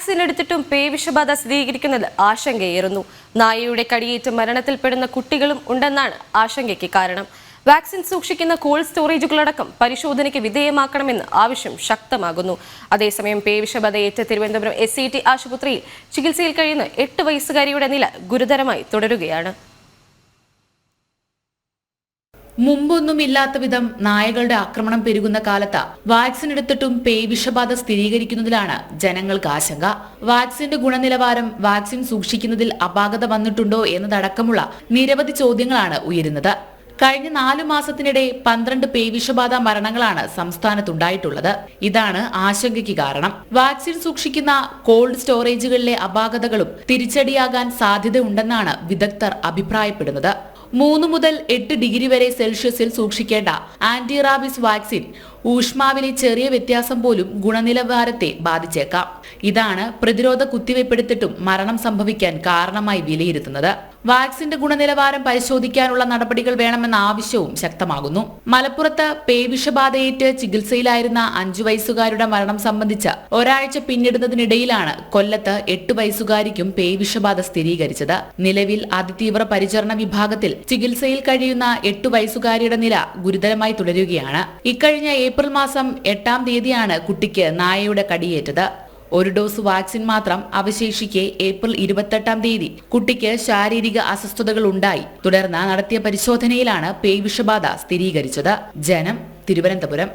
Vaccine എടുത്തിട്ടും പേവിഷബാധ സ്ഥിരീകരിക്കുന്നത് ആശങ്കയേറുന്നു. നായയുടെ കടിയേറ്റ് മരണത്തിൽപ്പെടുന്ന കുട്ടികളും ഉണ്ടെന്നാണ് ആശങ്കയ്ക്ക് കാരണം. വാക്സിൻ സൂക്ഷിക്കുന്ന കോൾഡ് സ്റ്റോറേജുകളടക്കം പരിശോധനയ്ക്ക് വിധേയമാക്കണമെന്ന് ആവശ്യം ശക്തമാകുന്നു. അതേസമയം പേവിഷബാധയേറ്റ് തിരുവനന്തപുരം എസ് ആശുപത്രിയിൽ ചികിത്സയിൽ കഴിയുന്ന എട്ട് വയസ്സുകാരിയുടെ നില ഗുരുതരമായി തുടരുകയാണ്. മുമ്പൊന്നുമില്ലാത്ത വിധം നായകളുടെ ആക്രമണം പെരുകുന്ന കാലത്ത് വാക്സിൻ എടുത്തിട്ടും പേവിഷബാധ സ്ഥിരീകരിക്കുന്നതിലാണ് ജനങ്ങൾക്ക് ആശങ്ക. വാക്സിന്റെ ഗുണനിലവാരം വാക്സിൻ സൂക്ഷിക്കുന്നതിൽ അപാകത വന്നിട്ടുണ്ടോ എന്നതടക്കമുള്ള നിരവധി ചോദ്യങ്ങളാണ് ഉയരുന്നത്. കഴിഞ്ഞ നാലു മാസത്തിനിടെ പന്ത്രണ്ട് പേവിഷബാധ മരണങ്ങളാണ് സംസ്ഥാനത്തുണ്ടായിട്ടുള്ളത്. ഇതാണ് ആശങ്കയ്ക്ക് കാരണം. വാക്സിൻ സൂക്ഷിക്കുന്ന കോൾഡ് സ്റ്റോറേജുകളിലെ അപാകതകളും തിരിച്ചടിയാകാൻ സാധ്യതയുണ്ടെന്നാണ് വിദഗ്ധർ അഭിപ്രായപ്പെടുന്നത്. മൂന്ന് മുതൽ എട്ട് ഡിഗ്രി വരെ സെൽഷ്യസിൽ സൂക്ഷിക്കേണ്ട ആന്റി റാബിസ് വാക്സിൻ ഊഷ്മാവിലെ ചെറിയ വ്യത്യാസം പോലും ഗുണനിലവാരത്തെ ബാധിച്ചേക്കാം. ഇതാണ് പ്രതിരോധ കുത്തിവയ്പ്പെടുത്തിട്ടും മരണം സംഭവിക്കാൻ കാരണമായി വിലയിരുത്തുന്നത്. വാക്സിന്റെ ഗുണനിലവാരം പരിശോധിക്കാനുള്ള നടപടികൾ വേണമെന്ന ആവശ്യവും ശക്തമാകുന്നു. മലപ്പുറത്ത് പേവിഷബാധയേറ്റ് ചികിത്സയിലായിരുന്ന അഞ്ചു വയസ്സുകാരുടെ മരണം സംബന്ധിച്ച് ഒരാഴ്ച പിന്നിടുന്നതിനിടയിലാണ് കൊല്ലത്ത് എട്ട് വയസ്സുകാരിക്കും പേവിഷബാധ സ്ഥിരീകരിച്ചത്. നിലവിൽ അതിതീവ്ര പരിചരണ വിഭാഗത്തിൽ ചികിത്സയിൽ കഴിയുന്ന എട്ട് വയസ്സുകാരിയുടെ നില ഗുരുതരമായി തുടരുകയാണ്. ഇക്കഴിഞ്ഞ ഏപ്രിൽ മാസം എട്ടാം തീയതിയാണ് കുട്ടിക്ക് നായയുടെ കടിയേറ്റത്. ഒരു ഡോസ് വാക്സിൻ മാത്രം അവശേഷിക്കെ ഏപ്രിൽ ഇരുപത്തെട്ടാം തീയതി കുട്ടിക്ക് ശാരീരിക അസ്വസ്ഥതകൾ ഉണ്ടായി. തുടർന്ന് നടത്തിയ പരിശോധനയിലാണ് പേവിഷബാധ സ്ഥിരീകരിച്ചത്. ജനം തിരുവനന്തപുരം.